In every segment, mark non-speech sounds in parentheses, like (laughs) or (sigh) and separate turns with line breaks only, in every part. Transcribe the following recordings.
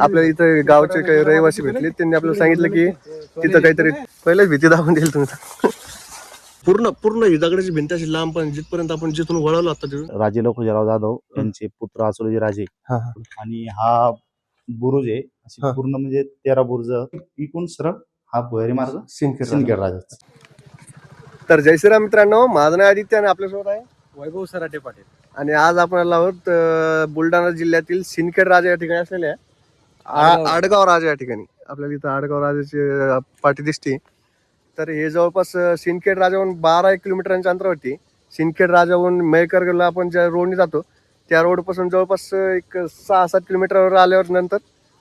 आपल्याला इथं गावचे काही रहिवासी भेटले त्यांनी आपल्याला सांगितलं की तिथं काहीतरी पहिलेच भीती दाखवून दिली तुम्ही. पूर्ण पूर्ण ही दगडाची भिंत अशी लांब पण जिथपर्यंत आपण जिथून वळवलं आता तिथून.
राजे लखुजराव जाधव यांचे पुत्र असोलजी राजे.
हा, हा.
आणि हा बुरुज आहे अशी
हा.
पूर्ण म्हणजे तेरा बुरुज इकून सरळ हा भुयारी मार्ग
सिंदखेड
सिंदखेड राजाचा.
तर जय श्रीराम मित्रांनो माझं नाव आदित्य आणि आपल्यासोबत आहे.
वैभव सराटे पाटील.
आणि आज आपण आलो आहोत अं, बुलढाणा जिल्ह्यातील सिंदखेड राजा या ठिकाणी असलेले आहे.
आडगाव.
आ- आडगाव राजा या ठिकाणी. आपल्याला इथं आडगाव राजाची अं, पाठी दिसते. तर हे जवळपास अं, सिंदखेड राजाहून बारा एक किलोमीटरांच्या अंतरावरती सिंदखेड राजाहून मेहकरला आपण ज्या रोडने जातो त्या रोडपासून जवळपास अं, एक सहा सात किलोमीटरवर आल्यावर नंतर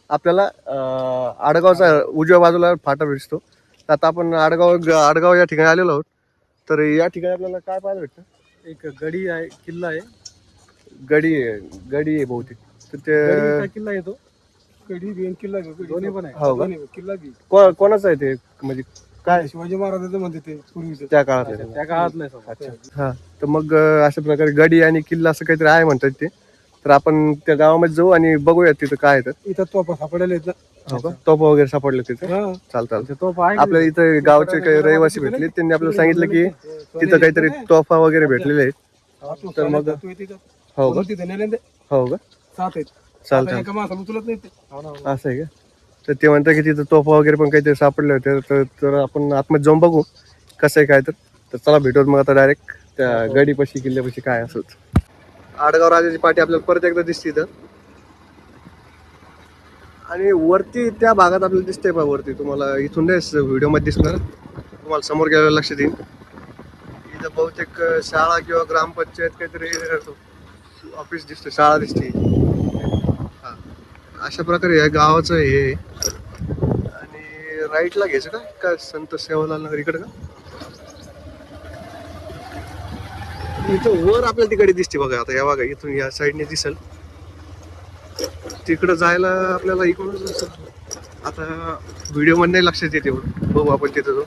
आपल्याला अं, आडगावचा उजव्या बाजूला फाटा दिसतो. तर आता आपण आडगाव आडगाव या ठिकाणी आलेलो आहोत. तर या ठिकाणी आपल्याला काय पाहायला भेटतं?
एक गडी आहे किल्ला आहे.
गडी आहे गडी आहे बहुतेक. तर ते
किल्ला येतो.
किल्ला
दोन्ही पण आहे.
हो का?
दोन्ही किल्ला बी.
को- कोणाचं आहे ते? म्हणजे काय?
शिवाजी महाराजांचं म्हणते ते पूर्वीचं.
त्या काळात आहे. ते?
त्या आहे
अच्छा. हा. तर मग अं, अशा प्रकारे गडी आणि किल्ला असं काहीतरी आहे म्हणतात ते. तर आपण त्या गावामध्ये जाऊ आणि बघूया तिथं काय आहे तर
इथं तोपा सापडलेले आहेत ना.
हो का? तोप वगैरे सापडले तिथे?
हा.
चाल चाल.
तो आहे.
आपल्याला इथं गावचे काही रहिवासी भेटले त्यांनी आपल्याला सांगितलं की तिथं काहीतरी तोफा वगैरे भेटलेले आहेत. तर मग-
तू येते का?
हो का?
तिथे नेले ना ते.
हो का?
सात आहेत.
चाल
आता
चाल
एका माणसाला उचलत नाही ते.
असं आहे का? तर ते म्हणतात की तिथं तोफा वगैरे पण काहीतरी सापडले होते. तर तर आपण आतमध्ये जाऊन बघू कसं आहे काय तर. तर चला भेटूत मग आता डायरेक्ट त्या गडीपाशी किल्ल्यापाशी काय असत आडगाव राजाची पाठी आपल्याला परत एकदा दिसते इथं. आणि वरती त्या भागात आपल्याला दिसतंय बा वरती. तुम्हाला इथून नाही व्हिडिओमध्ये दिसणार. तुम्हाला समोर गेल्यावर लक्षात येईल. इथं बहुतेक शाळा किंवा ग्रामपंचायत काहीतरी ऑफिस दिसतं शाळा दिसते. हा अशा प्रकारे या गावाचं हे आणि राईटला घ्यायचं का? काय संत सेवालाल नगर इकडं का? इथं वर आपल्याला तिकडे दिसते बघा आता या बघा इथून या साईडने दिसल. तिकडं जायला आपल्याला इकडूनच आता व्हिडिओमध्ये नाही लक्षात येते बघू आपण तिथं जाऊ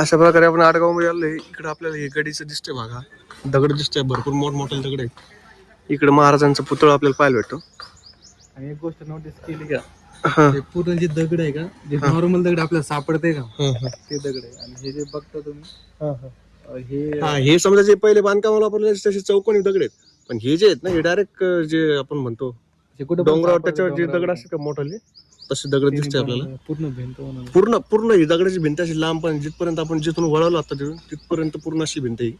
अशा प्रकारे आपण आडगावमध्ये आलोय. इकडं आपल्याला हे गडीचं दिसतंय बघा. दगड दिसतंय भरपूर मोठमोठे दगड आहेत. इकडं महाराजांचा पुतळा आपल्याला पाहायला भेटतो.
आणि एक गोष्ट नोटीस केली का
हा
ते पूर्ण जे दगड आहे का जे
हा.
नॉर्मल दगड आपल्याला सापडते का
हा, हा.
ते दगड आहे आणि हे जे बघता तुम्ही
हा, हा.
अं, हे
हा हे समजा जे पहिले बांधकामाला वापरले तसे चौकोनी दगड आहेत पण हे जे आहेत ना हे डायरेक्ट जे आपण म्हणतो
जे कुठं पण
डोंगरावर
सापडतं
त्याच्यावर जे दगड. असतात का मोठाले तसे दगड दिसते आपल्याला
पूर्ण भिंत.
पूर्ण पूर्ण ही दगडाची भिंत अशी लांब पण जिथपर्यंत आपण जिथून वळवलं आता तिथून तिथपर्यंत पूर्ण अशी भिंत आहे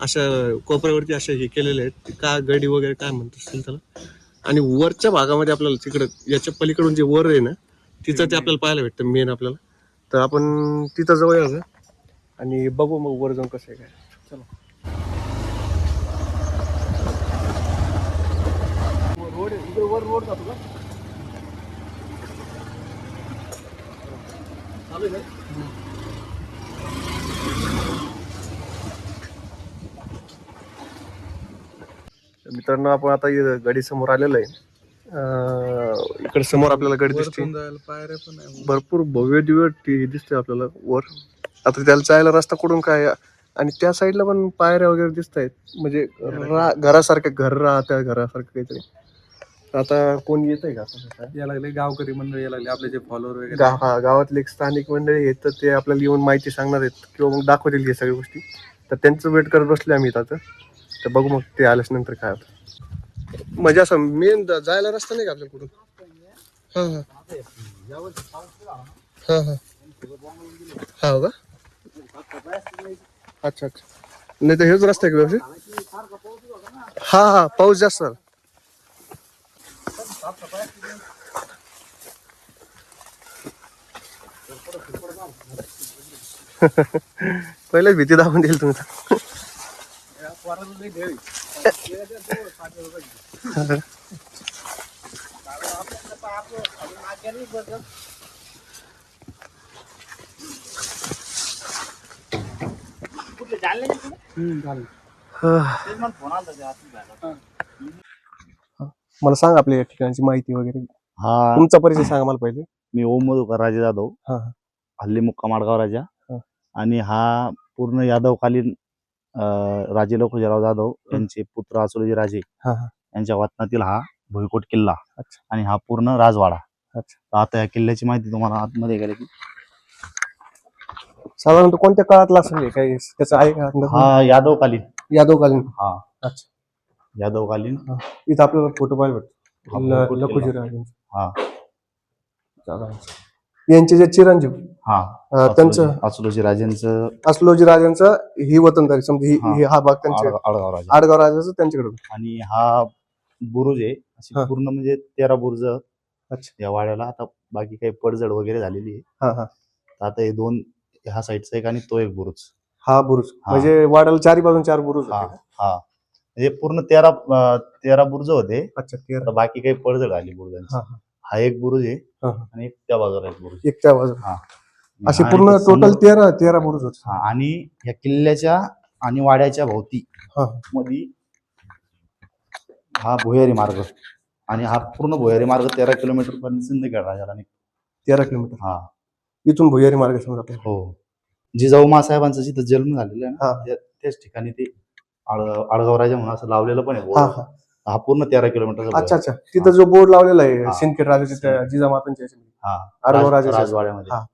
अशा कोपऱ्यावरती अशा हे केलेले आहेत का गडी वगैरे काय म्हणत असतील त्याला आणि वरच्या भागामध्ये आपल्याला तिकडं याच्या पलीकडून जे वर आहे ना तिथं ते आपल्याला पाहायला भेटतं मेन आपल्याला. तर आपण तिथं जाऊया यायचं आणि बघू मग वर जाऊन कसं आहे काय. चला. रोड इकडे वर रोड जातो का? चालू आहे मित्रांनो आपण आता गडी समोर आलेलो आहे. इकडे समोर आपल्याला गडी दिसते.
पायऱ्या पण आहे.
भरपूर भव्य दिव्य दिसते आपल्याला वर. आता त्याला जायला रस्ता कुठून काय? आणि त्या साईडला पण पायऱ्या वगैरे दिसत आहेत म्हणजे घरासारखं घर राहत्या घरासारखं काहीतरी. आता कोण येत आहे का?
या लागले गावकरी मंडळ या लागले आपले जे फॉलोअर वगैरे.
गा- हा, गावातले एक स्थानिक मंडळी आहेत तर ते आपल्याला येऊन माहिती सांगणार आहेत किंवा मग दाखवतील हे सगळ्या गोष्टी. तर त्यांचं वेट करत बसले आम्ही आता. तर बघू मग ते आल्याच नंतर काय होतं. म्हणजे असं मेन जायला रस्ता नाही का आपल्याला कुठून? हा हा. हा हा. हा का? अच्छा अच्छा. नाही तर हेच रस्ता आहे का व्यवस्थित? हा हा पाऊस जास्त झाला. (laughs) पहिलेच भीती दाखवून दिली तुम्ही (laughs) मला सांग आपल्या या ठिकाणची माहिती वगैरे
हा
तुमचा परिचय सांगा मला पहिले
मी ओम मधुकर राजे जाधव
हा.
हल्ली मुक्काम आडगाव राजा
हा.
आणि हा पूर्ण यादवकालीन अं, राजे लखुजराव जाधव यांचे पुत्र असोलजी राजे
हा, हा.
यांच्या वतनातील हा भुईकोट किल्ला
अच्छा.
आणि हा पूर्ण राजवाडा. आता या किल्ल्याची माहिती तुम्हाला आतमध्ये गेले की.
साधारणतः कोणत्या काळातला असेल? काही त्याचा आहे?
हा यादवकालीन.
यादवकालीन.
हा.
अच्छा.
यादवकालीन.
इथं आपल्याला फोटो पाहायला
हा,
भेटतो लखुजी.
हा.
यांचे जे चिरंजीव.
हा.
त्यांचं
अचलोजी राजेंचं.
अस्लोजी राजांचं ही वतनदारी. समजा ही भाग त्यांच्या
आड- आडगाव राजा.
आडगाव राजाचं त्यांच्याकडे. होतं.
आणि हा बुरुज आहे अशी
हा.
पूर्ण म्हणजे तेरा बुरुज
अच्छा.
या वाड्याला आता बाकी काही पडझड वगैरे झालेली आहे
हा हा
तर आता हे दोन ह्या साईडचा एक आणि तो एक बुरुज
हा बुरुज
हा.
म्हणजे वाड्याला चारी बाजून चार बुरुज
हा
होते का?
हा म्हणजे पूर्ण तेरा अं, तेरा बुरुज होते
अच्छा तेरा
बाकी काही पडझड झाली बुरुजांची
हा, हा.
हा एक बुरुज आहे
हा, हा.
आणि एक त्या बाजूला एक बुरुज
एक त्या बाजूला असे
आणि
पूर्ण
ते
टोटल
समोर-
तेरा तेरा बुरुज होते
हा आणि या किल्ल्याच्या आणि वाड्याच्या भोवती
हा.
मध्ये हा भुयारी मार्ग आणि हा पूर्ण भुयारी मार्ग तेरा किलोमीटर पर्यंत सिंदखेड राजाला निघतो.
तेरा किलोमीटर
हा
इथून भुयारी मार्ग समजा आपल्याला
हो जिजाऊ मासाहेबांचा जिथं जन्म झालेला आहे
हा.
ना त्या- त्याच ठिकाणी ते आडगाव राजा म्हणून असं लावलेलं पण आहे
हा
बोर्ड.
हा
हा पूर्ण तेरा किलोमीटर
अच्छा अच्छा तिथं जो बोर्ड लावलेला आहे. सिंदखेड राजाच्या त्या जिजामातांच्या याच्यामध्ये.
हा
आडगाव
राज-
राजाच्या
राजवाड्यामध्ये
हा.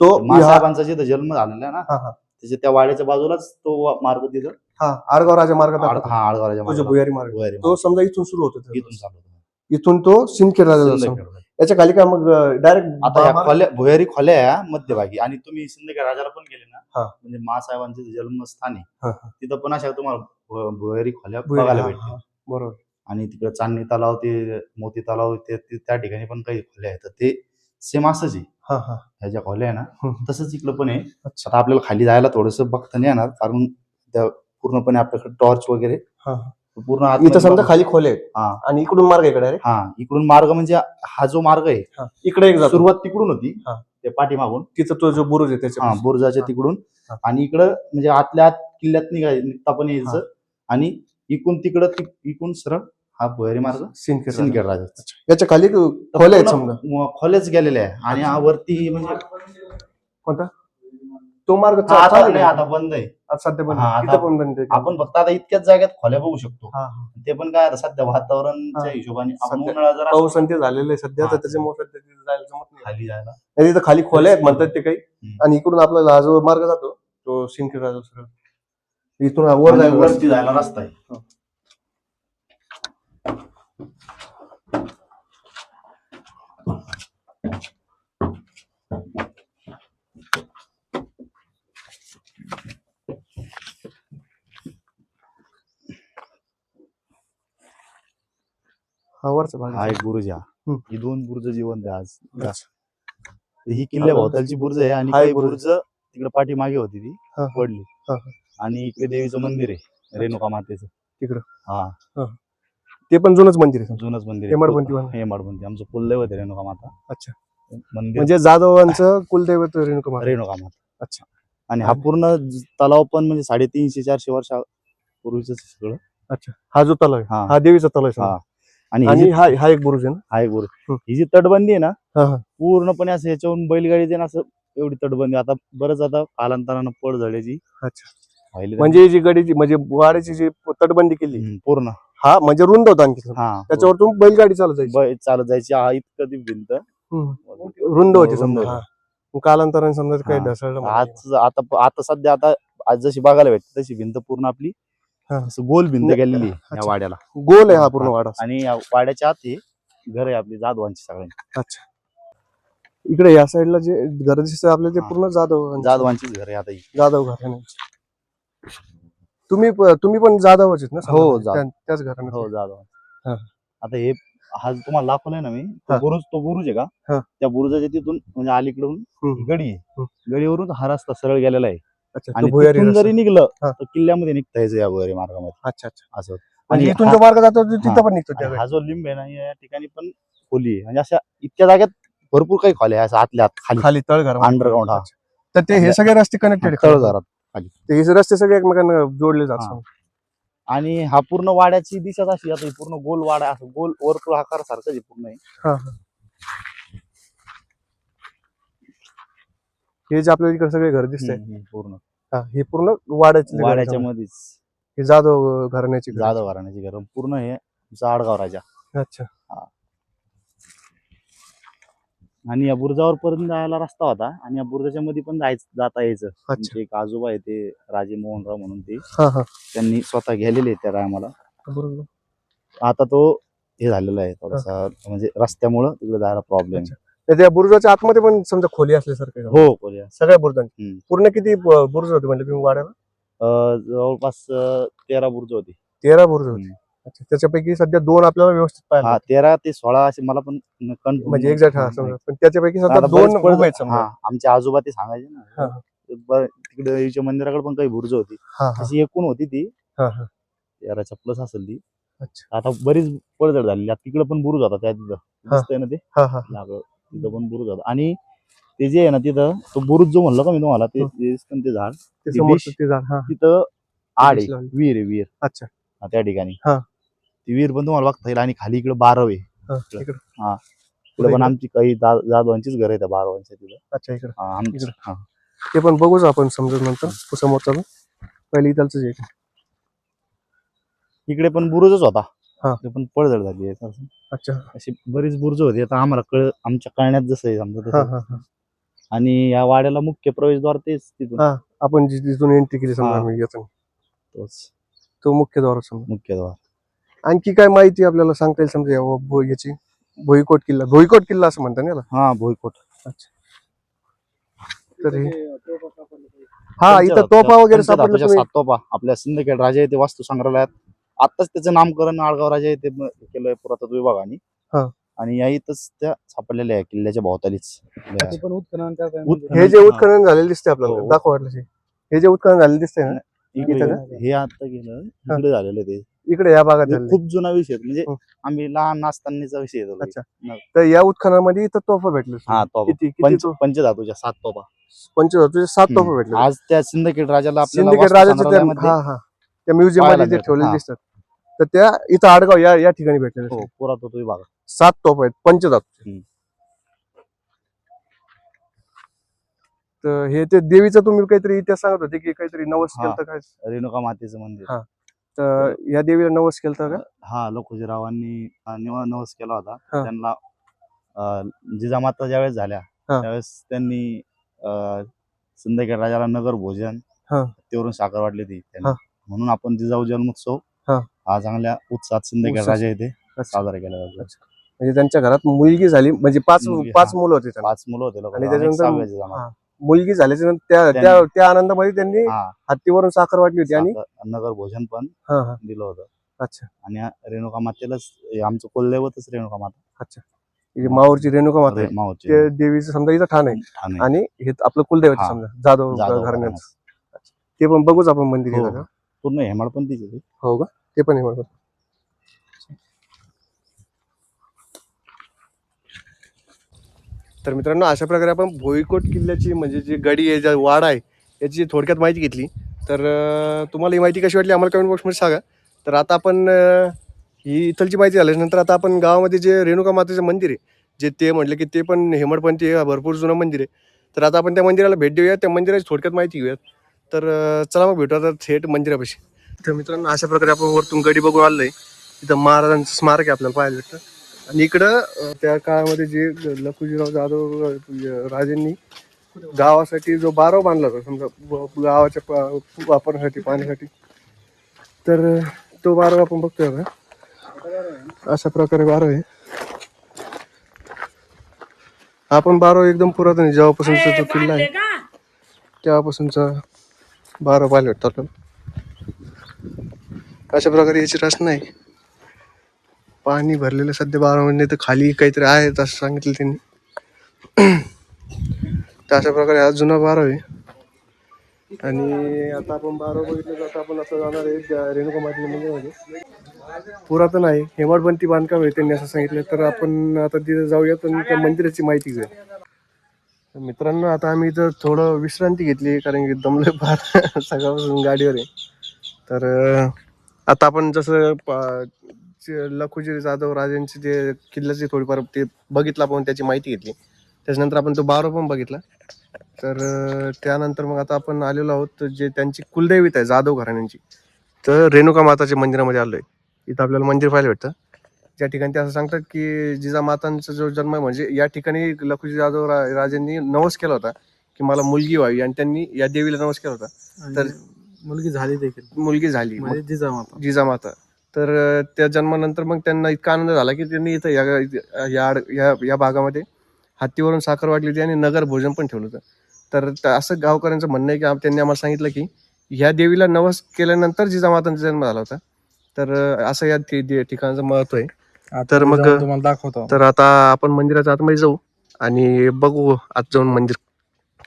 तो हा
मासाहेबांचा जिथं जन्म झालेला आहे ना
हा हा
त्याच्या त्या वाड्याच्या बाजूलाच तो मार्ग तिथं
हा आडगाव राजा मार्ग दाखवतो.
हा
तो जो भुयारी मार्ग
भुयारी
तो समजा इथून सुरू होतो
मार्ग. इथून चालू होतो.
इथून तो सिंदखेड राजा जातो. याच्या खाली काय मग डायरेक्ट
आता ह्या खोल्या भुयारी खोल्या आहे मध्यभागी आणि तुम्ही सिंदखेड राजाला पण गेले ना
हा.
म्हणजे मासाहेबांचे जे जन्मस्थान आहे. तिथं पण अशा तुम्हाला भु- भुयारी खोल्या बघायला भेटतील
बरोबर
आणि तिकडे चांदणी तलाव ते मोती तलाव ते ते- त्या ठिकाणी पण काही खोल्या आहेत तर ते सेम असंच आहे.
हा हा.
ह्या ज्या खोल्या आहे ना. तसंच इकडं पण आहे.
अच्छा.
आता आपल्याला खाली जायला थोडस बघता नाही येणार कारण त्या पूर्णपणे आपल्याकडे टॉर्च वगैरे.
हा.
पूर्ण आतमध्ये
इथं समजा
बघ-
खाली खोले आहेत.
हा.
आणि इकडून मार्ग आहे इकडे
हा इकडून मार्ग म्हणजे हा जो मार्ग आहे
इकडे एक जातो.
सुरुवात तिकडून होती
हा.
ते पाठीमागून.
तिथं तो जो बुरुज आहे
हा
त्याच्या
बुरुजाच्या
हा.
तिकडून.
हा.
आणि इकडं म्हणजे आतल्या आत किल्ल्यात निघाय निघता पण यायचं. आणि इकडून तिकडं ति- इकडून सरळ हा भुयारी मार्ग?
सिंदखेड.
सिंदखेड राजा.
याच्या खाली खोले आहेत समजा.
खोलेच गेलेले आहे. आणि हा वरती म्हणजे
कोणता? तो मार्ग चा-
आता
चालू
नाही
आहे.
आता बंद आहे.
आता सध्या बंद
हा,
आहे.
आता-
तिथं पण बंद आहे.
आपण फक्त आता इतक्याच जागेत खोल्या बघू शकतो.
हा, हा.
ते पण काय आता सध्या वातावरणच्या
हा.
हिशोबाने आपण
सध्या
उन्हाळा जरा
पाऊस आणि ते झालेलं आहे सध्या तर
हा.
त्याच्यामुळे सध्या तिथे जायला जमत नाही.
खाली जायला.
तिथं खाली खोले आहेत म्हणतात ते काही.
हम्म.
आणि इकडून आपल्याला हा जो मार्ग जातो तो सिंदखेड राजा सरळ इथून हा वर
आणि
जायला
वरती जायला रस्ता आहे.
वरचा भाग
हा. एक बुरुज हा. ही दोन बुरुज जिवंत आहे आज. ही किल्ल्या भोवतालची बुरुज आहे आणि काही
बुरुज.
तिकडे पाठीमागे होती ती. पडली आणि इकडे देवीचं मंदिर आहे रेणुका मातेचं
तिकडं.
हा
ते पण जुनच मंदिर आहे
जुनच मंदिर
हेमाडपंथी.
हेमाडपंथी आमचं कुलदैवत आहे रेणुका माता
अच्छा
मंदिर
म्हणजे जाधवांचं कुलदैवत रेणुका माता.
रेणुका माता
अच्छा.
आणि हा पूर्ण तलाव पण म्हणजे साडेतीनशे चारशे वर्षा पूर्वीच सगळं
अच्छा हा जो तलाव आहे
हा.
हा देवीचा तलाव आहे
हा. आणि ही
आणि
जी-
हा हा एक बुरुज आहे ना
हा एक बुरुज. ही जी तटबंदी आहे ना
हा, हा.
पूर्णपणे असं याच्यावरून बैलगाडी देणं असं एवढी तटबंदी आता बरंच आता कालांतरानं पड झाल्याची
अच्छा म्हणजे जी गडीची म्हणजे वाड्याची जी तटबंदी केली
हम्म, पूर्ण
हा म्हणजे रुंद होता आणखी
हा
त्याच्यावरतून बैलगाडी चालत जायची
बै- चालत जायची हा इतकं ती भिंत
हम्म. रुंद होती
रुंद
समजा
होती.
हा. मग कालांतराने समजा काही
हा.
ढसळलं.
आज आता आता सध्या आता आज जशी बघायला भेटते तशी भिंत पूर्ण आपली
हा.
असं गोल भिंत गेलेली आहे या
अच्छा.
वाड्याला
गोल आहे हा पूर्ण वाडा
आणि या वाड्याच्या आत हे घर आहे आपली जाधवांची सगळ्यांची
अच्छा इकडे या साईडला जे घर दिसतं आपल्याला ते
हा.
पूर्ण जाधव
जाधवांचीच घर आहे आता ही
जाधव घराण्याचे तुम्ही प- तुम्ही पण जाधवच आहेत ना
हो,
समजा?
जाधव.
त्या- त्याच घराण्यात
हो जाधव
हा.
आता हे हा जो तुम्हाला दाखवलाय ना मी तो
हा.
बुरुज तो बुरुज आहे का
हा.
त्या बुरुजाच्या तिथून म्हणजे अलीकडून
हम्म.
गडी आहे गडीवरून हा रस्ता सरळ गेलेला आहे आणि
भुयारी
तिथून
रस्ता.
जरी निघलं
हा.
तर किल्ल्यामध्ये निघता यायचं या भुयारी मार्गामध्ये.
अच्छा अच्छा.
असं आणि
इथून
हा-
जो मार्ग जातो तो तिथं. पण निघतो
हा जो लिंब आहे ना या ठिकाणी पण खोली आहे. म्हणजे अशा इतक्या जाग्यात भरपूर काही खोल्या आहे. असं आतल्या आत खाली.
खाली तळघर
अंडरग्राऊंड हा.
तर ते हे सगळे रस्ते कनेक्टेड
तळघरात
ते हे रस्ते सगळे एकमेकांना जोडले
हा.
जातात
आणि हा पूर्ण वाड्याची दिशाच अशी आता ही पूर्ण गोल वाडा आहे, असं गोल वर्तुळ आकार सारखं आहे पूर्ण हे.
हा, हा. हे जे आपल्याला इकडे सगळे घर दिसत
हम्म, हम्म, पूर्ण.
हे पूर्ण वाड्याचे
वाड्याच्या मध्येच
हे जाधव घराण्याची घर.
जाधव घराण्याची घर. पूर्ण हे आमचं आडगाव राजा.
अच्छा.
आणि या बुरुजावर पर्यंत जायला रस्ता होता आणि या बुरुजाच्या मध्ये पण जायचं जाता यायचं.
अच्छा.
आमचे एक आजोबा आहे ते राजे मोहनराव म्हणून ते.
हा हा.
त्यांनी स्वतः गेलेले त्या
बरोबर
आता तो हे झालेला आहे थोडासा म्हणजे रस्त्यामुळं तिकडे जायला प्रॉब्लेम
अच्छा. त्या बुरुजाच्या आतमध्ये पण समजा खोली असल्यासारखं आहे.
हो कोरिया
सगळ्या बुरुजांची.
हम्म.
पूर्ण किती ब- बुरुज होते म्हणजे तुम्ही वाड्याला?
अं, जवळपास अं, तेरा बुर्ज होती.
तेरा बुरुज होते.
हम्म.
अच्छा त्याच्यापैकी सध्या दोन आपल्याला व्यवस्थित पाहिजे
तेरा ते सोळा असे मला पण
म्हणजे एक्झॅक्ट हा समजा. पण त्याच्यापैकी सध्या दोन
बरेच पडदा-
उभे आहेत समजा.
आमचे आजोबा ते सांगायचे
हा,
ना
हा.
तिकडे याच्या मंदिराकडे पण काही बुर्ज होती.
हा हा.
अशी एकूण होती ती.
हा हा.
तेराच्या प्लस असेल ती.
अच्छा.
आता बरीच पडझड झालेली. आता तिकडे पण बुरुज होता त्या तिथं. दिसतंय ना ते?
हा हा.
लागलं. तिथं पण बुरुज होता आणि ते जे आहे ना तिथं तो बुरुज जो म्हणलं का मी तुम्हाला ते. जे दिसतं ना ते झाड
ते
ती
समोरचं
dish-
ते झाड हा.
तिथं आड आहे.
लावली.
विहीर आहे विहीर.
अच्छा.
हा, त्या ठिकाणी.
हा.
ती विहीर पण तुम्हाला बघता येईल आणि खाली इकडे बारव आहे.
हा, इकडं.
तिकडे पण
इकडं?
आमची काही जा- जाधवांचीच घर आहे त्या बारवांच्या तिथं.
अच्छा इकडे.
हा, आमचं.
इकडं.
हा.
ते पण बघूच आपण समजून नंतर समोर चालू पहिले इथलच आहे.
इकडे पण बुरुजच होता.
हा.
ते पण पडझड झाली आहे असं.
अच्छा.
अशी बरीच बुरुज होती. आता आम्हाला कळ आमच्या कळण्यात जसं आहे समजा
हा
तसं.
हा हा
आणि या वाड्याला मुख्य प्रवेशद्वार तेच तिथून.
हा. आपण जी- जिथून एंट्री केली समजा
हा.
आम्ही
तोच.
तो मुख्य द्वार समजा.
मुख्य द्वार.
आणखी काय माहिती आपल्याला सांगता येईल समजा या भो- याची? भोईकोट किल्ला. भोईकोट किल्ला असं म्हणतात ना याला?
हा भोईकोट.
तर हे हा इथं तोफा वगैरे तुम्ही.
सात तोफा. आपल्या सिंदखेड राजा येथे वास्तू संग्रहालयात आताच त्याचं नामकरण आळगाव राजा येथे केलंय पुरातत्व विभागाने
हा.
आणि या इथंच त्या सापडलेल्या आहे किल्ल्याच्या भोवतालीच
पण उत्खनन करताय म्हणजे.
हे जे
हा.
उत्खनन झालेले दिसते आपल्याला
हो.
दाखव वाटलं हे जे उत्खनन झालेले दिसते ना
इकडे
इथं
हे आता गेलं इकडे झालेलं ते
इकडे या भागात
हे
झालेले
खूप जुना विषय आहे. म्हणजे
हं.
आम्ही लहान असतानाचा विषय आहे तो.
अच्छा. तर या उत्खननामध्ये इथं तोफा भेटले
हा तोफा
किती किती
पंच
तो
पंचधातूच्या सात तोफा
पंचधातूचे सात तोफा
हम्म.
भेटले
आज त्या सिंदखेड राजाला आपल्याला
सिंदखेड
वास्तू
राजाचे त्या
संग्रहालयामध्ये-
हा हा त्या म्युझियम
पाहायला
मध्ये जे
मिळतात.
ठेवलेले
हा.
दिसतात तर त्या इथं आडगाव या या ठिकाणी भेटलेले
हो पुरातत्व विभाग
सात तोफा आहेत पंचधातूचे
हम्म.
तर हे ते देवीचं तुम्ही काहीतरी इतिहास सांगत होते की काहीतरी नवस
हा.
केलं काय
रेणुका मातेचं मंदिर
हा. तर या देवीला नवस केलं का
हा लखुजीरावांनी अं, निवा नवस केला होता
हा.
त्यांना अं, जिजामाता ज्यावेळेस झाल्या
हा.
त्यावेळेस त्यांनी अं, सिंदखेड राजाला नगर भोजन
हा.
तेवरून साखर वाटली ती त्यांनी
हा.
म्हणून आपण जिजाऊ जन्मोत्सव
हा.
हा चांगल्या उत्साहात सिंदखेड
उत्साहात.
राजा येथे
अच्छा.
साजरा केला जातो
म्हणजे त्यांच्या घरात मुलगी झाली म्हणजे पाच
मुलगी,
पाच
हा.
मुलं होते त्यांना
पाच मुलं होते लोक
आणि त्याच्यानंतर-. हा. मुलगी झाल्याच्यानंतर त्या त्या
त्यांनी-
त्या आनंदामध्ये त्यांनी
हा
हत्तीवरून साखर वाटली होती आणि
नगर भोजन पण
हा हा
दिलं होतं
अच्छा
आणि रेणुका मातेलाच हे आमचं कुलदैवतच रेणुका माता
ही माऊरची रेणुका माता आहे.
मावळची
ते देवीचं समजा इथं ठाण आहे
ठाणे.
आणि हे आपलं कुलदैवत आहे
हा.
समजा जाधव
जाधव
घराण्याचं
घराण्याचं.
ते पण बघूच आपण मंदिर
हो.
का
पूर्ण हेमाडपंथीच आहे. ते.
हो का? ते पण आहे तर मित्रांनो अशा प्रकारे आपण भोईकोट किल्ल्याची म्हणजे जी गडी आहे ज्या वाड आहे याची थोडक्यात माहिती घेतली. तर अं, तुम्हाला ही माहिती कशी वाटली आम्हाला कमेंट बॉक्समध्ये सांगा. तर आता आपण अं, ही इथलची माहिती झाल्यानंतर आता आपण गावामध्ये जे रेणुका मातेचं मंदिर आहे जे ते म्हटलं की ते पण हेमडपंथी आहे भरपूर जुनं मंदिर आहे. तर आता आपण त्या मंदिराला भेट देऊया त्या मंदिराची थोडक्यात माहिती घेऊयात. तर चला मग भेटू आता थेट मंदिरापाशी. तर मित्रांनो अशा प्रकारे आपण वरतून गडी बघून आलोय. तिथं महाराजांचं स्मारक आहे आपल्याला पाहायला भेटतं. आणि इकडं त्या काळामध्ये जे लखुजीराव जाधव राजांनी गावासाठी जो बारव बांधला होता समजा गावाच्या वापरण्यासाठी पाण्यासाठी तर तो बारव आपण बघतोय आता. अशा प्रकारे बारव आहे. आपण बारव एकदम पुरातन आहे. जेव्हापासूनचा जो किल्ला आहे तेव्हापासूनचा बारा पाहायला भेटतो आपल्याला अशा प्रकारे याची रचना आहे. पाणी भरलेलं सध्या बारा महिने तर खाली काहीतरी आहे असं सांगितलं त्यांनी. तर अशा प्रकारे हा जुना बारा आहे. आणि आता आपण बारा बघितलं तर आता आपण असं जाणार आहे रेणुका माती मंदिरामध्ये. पुरातन आहे. हेमाडपंथी बांधकाम आहे त्यांनी असं सांगितलं. तर आपण आता तिथे जाऊयात आणि त्या मंदिराची माहिती घेऊया मित्रांनो आता आम्ही इथं थोडं विश्रांती घेतली कारण की दमलोय फार. (laughs) सकाळपासून गाडीवर आहे. तर आता आपण जसं लखुजी जाधव राजांची जे किल्ल्याची थोडीफार ते बघितलं आपण त्याची माहिती घेतली. त्याच्यानंतर आपण तो बारो पण बघितला. तर त्यानंतर मग आता आपण आलेलो आहोत जे त्यांची कुलदैवीत आहे जाधव घराण्यांची. तर रेणुका माताच्या मंदिरामध्ये आलोय. इथं आपल्याला मंदिर पाहायला भेटतं. ज्या ठिकाणी ते असं सांगतात की जिजामातांचा जो जन्म आहे म्हणजे या ठिकाणी लखुजी जाधव रा- राजांनी नवस केला होता की मला मुलगी व्हावी आणि त्यांनी या देवीला नवस केला होता. तर-
मुलगी झाली देखील.
मुलगी झाली.
म्हणजे जिजामाता
जिजामाता तर अं, त्या जन्मानंतर मग त्यांना इतका आनंद झाला की त्यांनी इथं या या या या भागामध्ये हत्तीवरून साखर वाटली होती आणि नगर भोजन पण ठेवलं होतं. तर त- असं गावकऱ्यांचं म्हणणं आहे की आम- त्यांनी आम्हाला सांगितलं की ह्या देवीला नवस केल्यानंतर जिजामातांचा जन्म झाला होता. तर अं, असं या ठि- ठिकाणाचं महत्त्व आहे. तर मग-
तुम्हाला दाखवतो.
तर आता आपण मंदिराच्या आतमध्ये जाऊ आणि बघू आत जाऊन मंदिर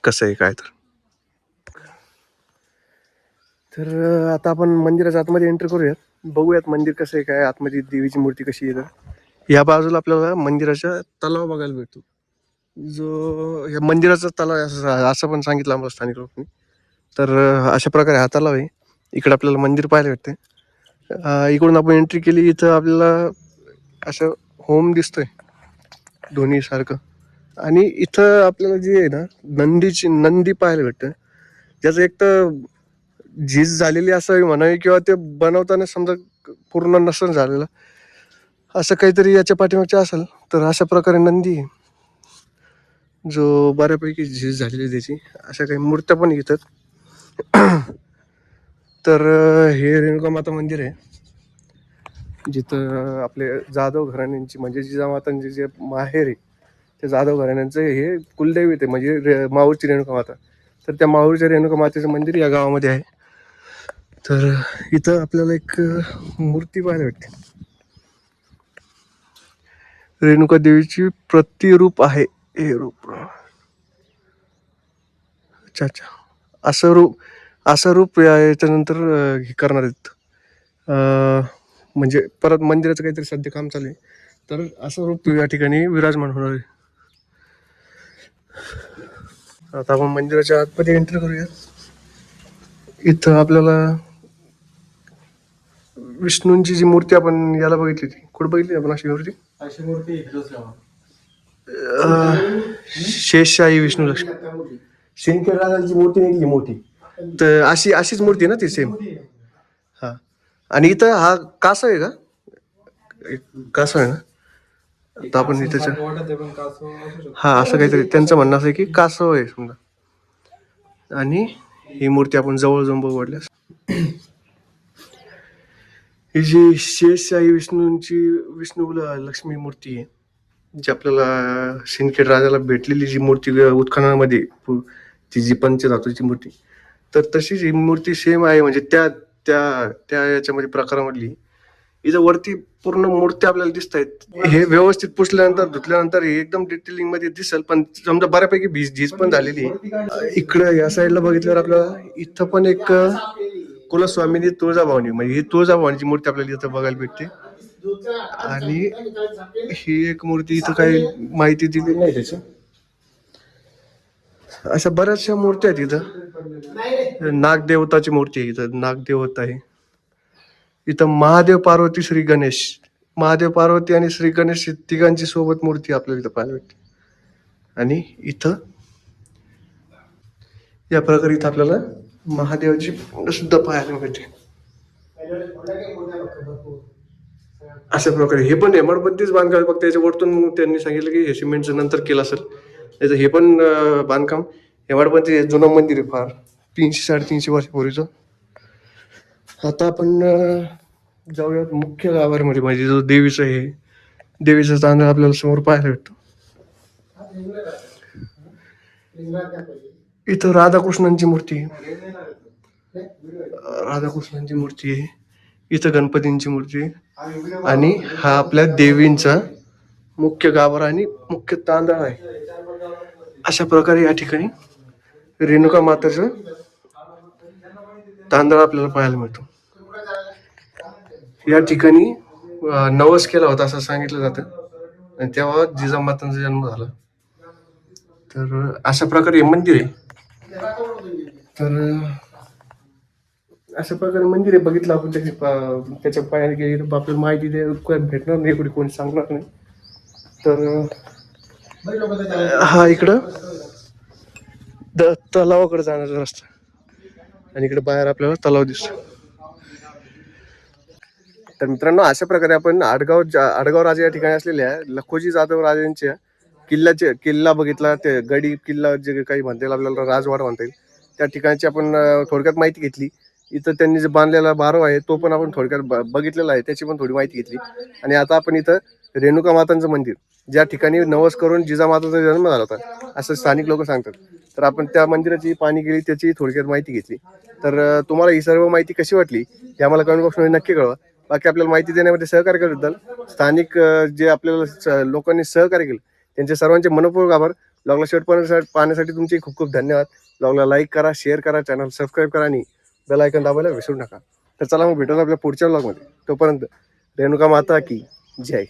कसं आहे काय तर. तर आता आपण मंदिराच्या आतमध्ये एंटर करूयात. बघूयात मंदिर कसं आहे काय आतमध्ये देवीची मूर्ती कशी आहे तर. या बाजूला आपल्याला मंदिराचा तलाव बघायला भेटतो. जो या मंदिराचा तलाव आहे असं पण सांगितलं आम्हाला स्थानिक लोकांनी. तर अशा प्रकारे हा तलाव आहे. इकडे आपल्याला मंदिर पाहायला भेटते इकडून आपण एंट्री केली इथं आपल्याला असं होम दिसतोय. दोन्ही सारखं. आणि इथं आपल्याला जे आहे ना नंदीची नंदी पाहायला भेटतं ज्याचं एक तर झीज झालेली असावी म्हणावी किंवा ते बनवताना समजा पूर्ण नसन झालेलं. असं काहीतरी याच्या पाठीमागच्या असेल तर अशा प्रकारे नंदी आहे. जो बऱ्यापैकी झीज झालेली आहे त्याची. अशा काही मूर्त्या पण येतात तर हे रेणुका माता मंदिर आहे. जिथं आपले जाधव घराण्यांची म्हणजे जिजामातांचे जे माहेर आहे ते जाधव घराण्यांचं हे कुलदैवत आहे म्हणजे रे- माहूरची रेणुका माता. तर त्या माहूरच्या रेणुका मातेचं मंदिर या गावामध्ये आहे. तर इथं आपल्याला एक मूर्ती पाहायला भेटते. रेणुका देवीची प्रतिरूप आहे हे रूप. अच्छा अच्छा. असं रूप असं रूप याच्यानंतर हे करणार आहेत. म्हणजे परत मंदिराचं काहीतरी सध्या काम चालू आहे. तर असं रूप या ठिकाणी विराजमान होणार आहे. आता आपण मंदिराच्या आतमध्ये एंटर करूया. इथं आपल्याला विष्णूंची जी मूर्ती आपण याला बघितली होती. कुठं बघितली आपण अशी मूर्ती?
अशी मूर्ती
शेषशाही विष्णू लक्ष्मी. शिंदखेड राजांची मूर्ती निघली मोठी. तर अशी अशीच मूर्ती ना ती सेम आणि इथं हा कासव आहे का? कासव आहे ना? आता आपण इथं हा असं काहीतरी. त्यांचं म्हणणं असं आहे की कासव आहे समजा. आणि ही मूर्ती आपण जवळ जाऊन बघू वाटल्यास ही जी शेषशाही विष्णूंची विष्णू लक्ष्मी मूर्ती आहे जी आपल्याला सिंदखेड राजाला भेटलेली जी मूर्ती उत्खननामध्ये ती जी पंचधातूची मूर्ती तर तशीच ही मूर्ती सेम आहे म्हणजे त्या त्या त्या याच्यामध्ये प्रकारामधली इथं वरती पूर्ण मूर्ती आपल्याला दिसत आहेत. हे व्यवस्थित पुसल्यानंतर धुतल्यानंतर हे एकदम डिटेलिंगमध्ये दिसेल. पण समजा बऱ्यापैकी भीज झीज पण झालेली आहे. इकडं या साईडला बघितल्यावर आपल्याला इथं पण एक कुलस्वामीनी तुळजाभवानी म्हणजे ही तुळजाभवानीची मूर्ती आपल्याला इथं बघायला भेटते. आणि ही एक मूर्ती इथं काही माहिती दिली नाही त्याची. अशा बऱ्याचशा मूर्ती आहेत इथं. नागदेवताची मूर्ती आहे इथं. नागदेवता आहे. इथं महादेव पार्वती श्री गणेश. महादेव पार्वती आणि श्री गणेश तिघांची सोबत मूर्ती आपल्याला इथं पाहायला भेटते. आणि इथं या प्रकारे इथं आपल्याला महादेवाची सुद्धा पाहायला भेटते. अशा प्रकारे हे पण हेमाडपंथीच बांधकाम फक्त याच्या वरतून त्यांनी सांगितलं की हे सिमेंटचं नंतर केलं असेल. त्याचं हे पण बांधकाम. बांधकाम पण ते जुनं मंदिर आहे फार. तीनशे साडेतीनशे वर्षापूर्वीचं. आता आपण जाऊयात मुख्य गाभारमध्ये म्हणजे जो देवीचं हे देवीचा तांदळ आपल्याला समोर पाहायला भेटतो. इथं राधाकृष्णांची मूर्ती आहे. राधाकृष्णांची मूर्ती आहे. इथं गणपतींची मूर्ती आहे. आणि हा आपल्या देवींचा मुख्य गाभारा आणि मुख्य तांदळ आहे. अशा प्रकारे या ठिकाणी रेणुका माताचं तांदळ आपल्याला पाहायला मिळतो. या ठिकाणी नवस केला होता असं सांगितलं जातं. आणि तेव्हा जिजामातांचा जन्म झाला. तर अशा प्रकारे हे मंदिर आहे. तर अशा प्रकारे मंदिर आहे. बघितलं आपण त्याची त्याच्या पायाने गेली तर आपल्याला माहिती दे भेटणार नाही कुठे कोणी सांगणार नाही. तर हा इकडं. द तलावाकडे जाण्याचा रस्ता. आणि इकडे बाहेर आपल्याला तलाव दिसतो. तर मित्रांनो अशा प्रकारे आपण आडगाव जा- आडगाव राजा या ठिकाणी असलेल्या लखोजी जाधव राजांच्या किल्ल्याचे किल्ला बघितला ते गडी किल्ला जे काही म्हणता येईल आपल्याला राजवाडा म्हणता येईल त्या ठिकाणची आपण थोडक्यात माहिती घेतली. इथं त्यांनी जे बांधलेला बारव आहे तो पण आपण थोडक्यात ब- बघितलेला आहे त्याची पण थोडी माहिती घेतली. आणि आता आपण इथं रेणुका मातांचं मंदिर ज्या ठिकाणी नवस करून जिजामाताचा जन्म झाला होता असं स्थानिक लोक सांगतात. तर आपण त्या मंदिराची पाणी गेली त्याची थोडक्यात माहिती घेतली. तर तुम्हाला ही सर्व माहिती कशी वाटली हे आम्हाला कमेंट बॉक्समध्ये नक्की कळवा. बाकी आपल्याला माहिती देण्यामध्ये सहकार्य केल्याबद्दल स्थानिक जे आपल्याला स- लोकांनी सहकार्य केलं त्यांचे सर्वांचे मनपूर्वक आभार. ब्लॉगला शेवट पाहण्यासाठी तुमचे खूप खूप धन्यवाद. ब्लॉगला लाईक करा शेअर करा चॅनल सबस्क्राईब करा आणि बेल ऐकन दाबायला विसरू नका. तर चला मग भेटून आपल्या पुढच्या ब्लॉगमध्ये. तोपर्यंत रेणुका माता की जय.